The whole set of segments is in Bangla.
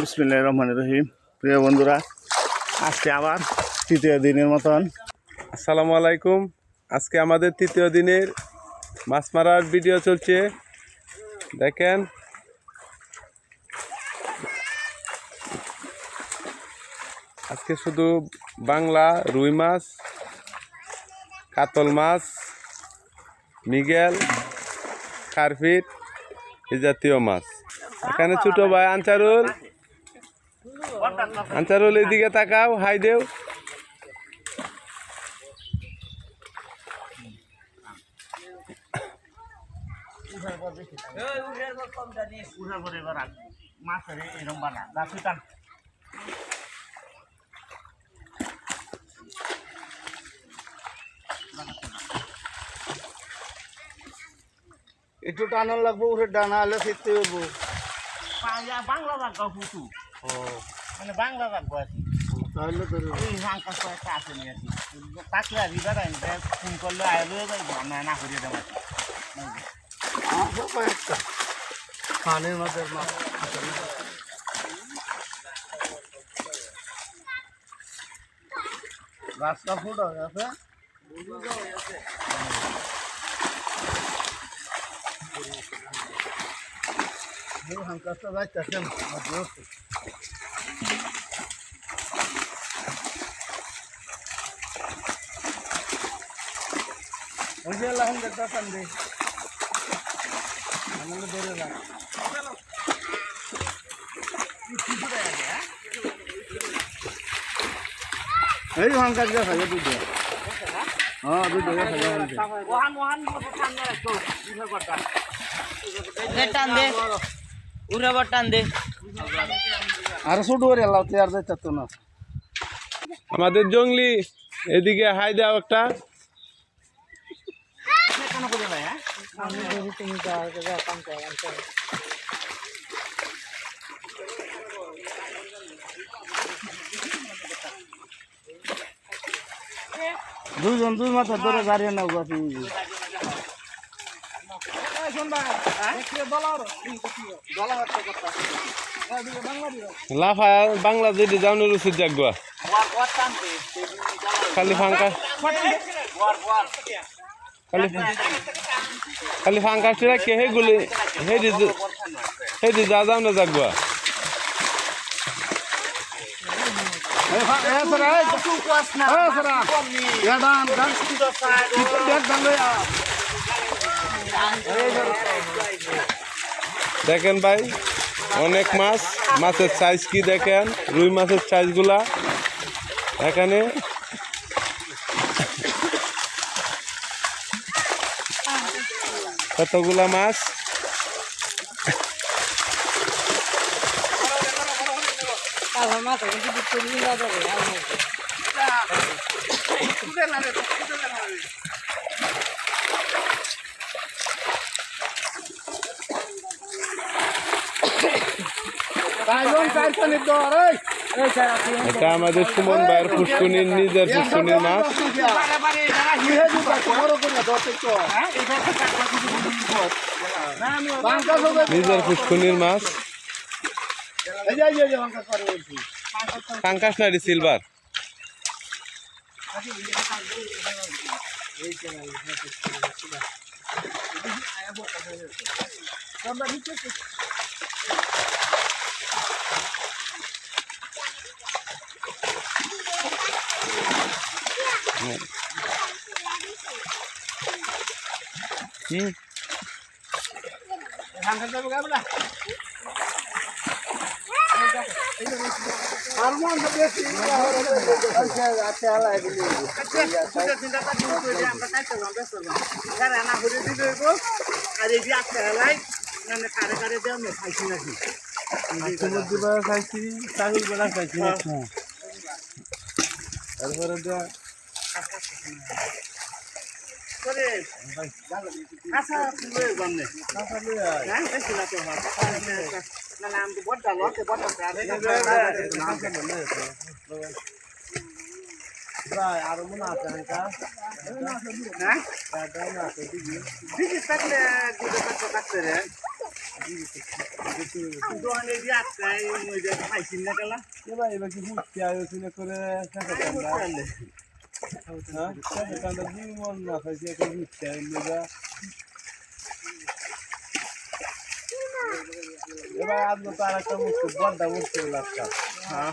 বিসমিল্লাহ রহমান রহিম। প্রিয় বন্ধুরা, আজকে আবার তৃতীয় দিনের মতন। আসসালামু আলাইকুম। আজকে আমাদের তৃতীয় দিনের মাছ মারার ভিডিও চলছে। দেখেন। আজকে শুধু বাংলা রুই মাছ, কাতল মাছ, মিগেল কার্ফিট এই জাতীয় মাছ। এখানে ছোট ভাই আনচারুল আনচারুল এদিকে তাকাও হাই দেও। মাছের এরকম বানা রাখুতাম একটু টানার লাগবো উঠে ডানা হলে ফিরতে হইব। বাংলা রাখব ফুটু। মানে বাংলা রাখব আর কি আছে। তাকলে আর ফোন করলে আইবে না করিয়ে দেবো। আসো কয়েকটা মাছ রাস্তা ফুট হয়ে গেছে হাঙ্কাসটা যাইতেছে ওই যে লাহন দেখতে পান আমাদের ধরে রাখ এই হাঙ্কাস গা খাইয়ে দুধ হ্যাঁ দুধ দেখা খাইয়ে আনছে ওহান ওহান সামনে রাখো দে টান দে উড়ে বট টান দে। আর ছোট করে এলাও তুই আর যাইতে তো না। আমাদের জঙ্গলি এদিকে হাই দাও একটা। হ্যাঁ দুইজন দুই মাথা ধরে দাঁড়িয়ে নাও গা তুই লাফা বাংলা যদি যাওনের উচিত জাগুয়া খালি ফাঙ্কা খালি খালি ফাঙ্কাশটি রাখে সেইগুলি সেইদি সেইদি যা যাও না জাগুয়া এ দেখেন ভাই, অনেক মাছ। মাছের সাইজ কি দেখেন? রুই মাছের সাইজগুলা এখানে কতগুলা মাছ? কাইজন চারটা নিত রে এই চার এটা আমাদের সুমন ভাইয়ের পুষ্কুনির নিজের পুষ্কুনির মাছ করে দশ একটু বাঙ্কা সবে নিজের পুষ্কুনির মাছ। ফাঙ্কাস নাড়ি সিলভার। হুম গাবলা আর এই যে আজকে মানে কারে কারে দেওয়া খাইছি নাকি। সমুদ্র বেলা খাইছি সাহিল বেলা খাইছি তারপরে তো বড় বড় আরও মনে আছে হ্যাঁ? দিদি থাকলে থাকতে থাকতে রে। এবার এবার কি বুঝতে আলোচনা করে দেখা কান্দা দেখা কান্দা জীবন না খাইছে একটা বুঝতে আইলো এবার আজকে তো আর একটা মুক্তি বড্ডা মুক্তি লাগছে হ্যাঁ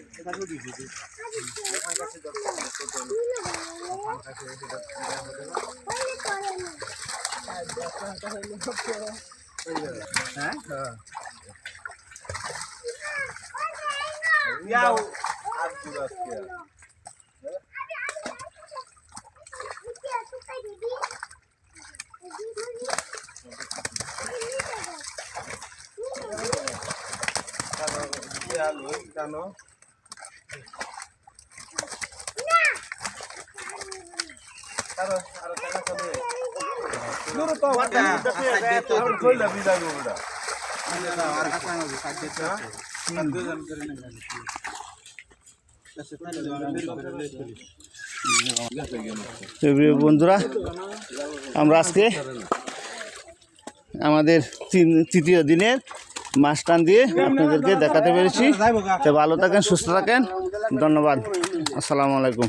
রাখবে ইয়াও আর দূর বিদা গোটা প্রিয় বন্ধুরা আমরা আজকে আমাদের তিন- তৃতীয় দিনের মাছ টান দিয়ে আপনাদেরকে দেখাতে পেরেছি। ভালো থাকেন সুস্থ থাকেন। ধন্যবাদ। আসসালামু আলাইকুম।